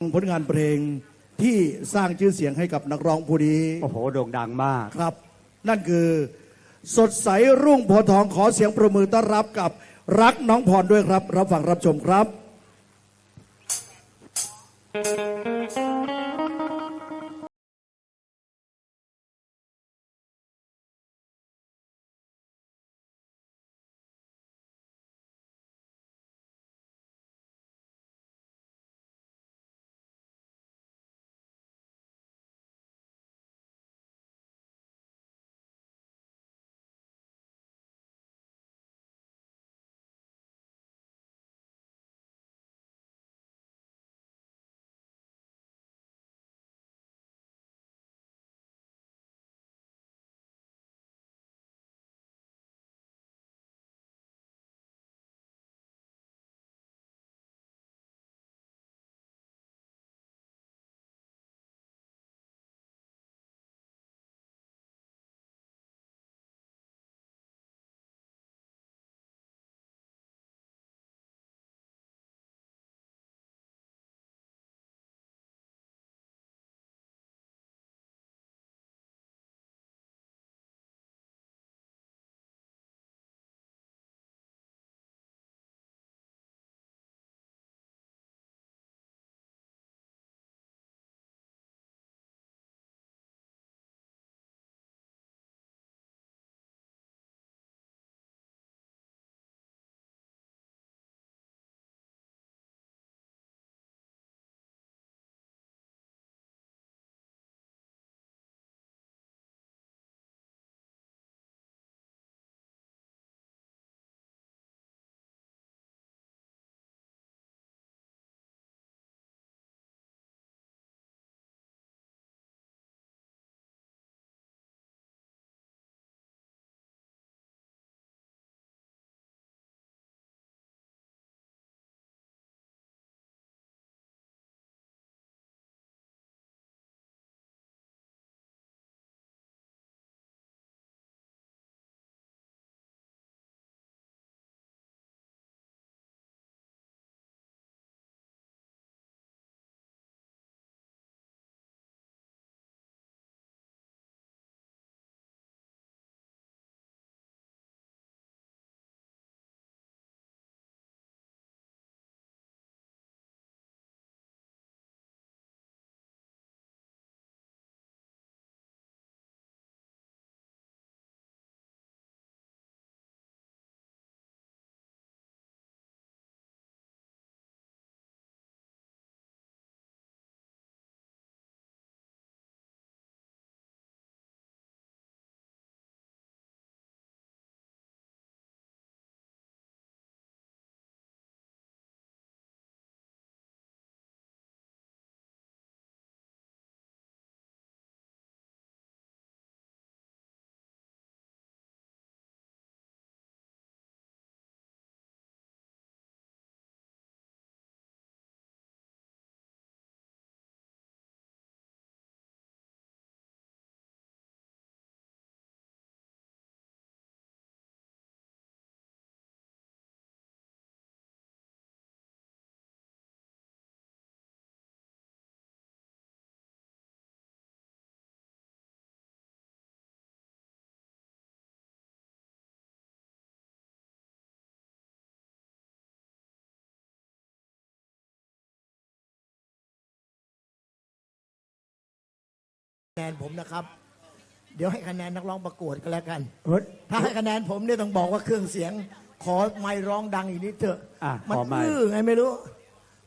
ผลงานเพลงที่สร้างชื่อเสียงให้กับนักร้องผู้นี้โอ้โหโด่งดังมากครับ นั่นคือ สดใสรุ่งโพธิ์ทองขอเสียงประมือต้อนรับกับรักน้องพรด้วยครับ รับฟังรับชมครับคะ แนนผมนะครับ เดี๋ยวให้คะแนนนักร้องประกวดกันแล้วกัน เฮ้ย ถ้าให้คะแนนผมเนี่ยต้องบอกว่าเครื่องเสียง ขอไม่ร้องดังอีกนิดเถอะ อะมันขอไมค์ อื้อไงไม่รู้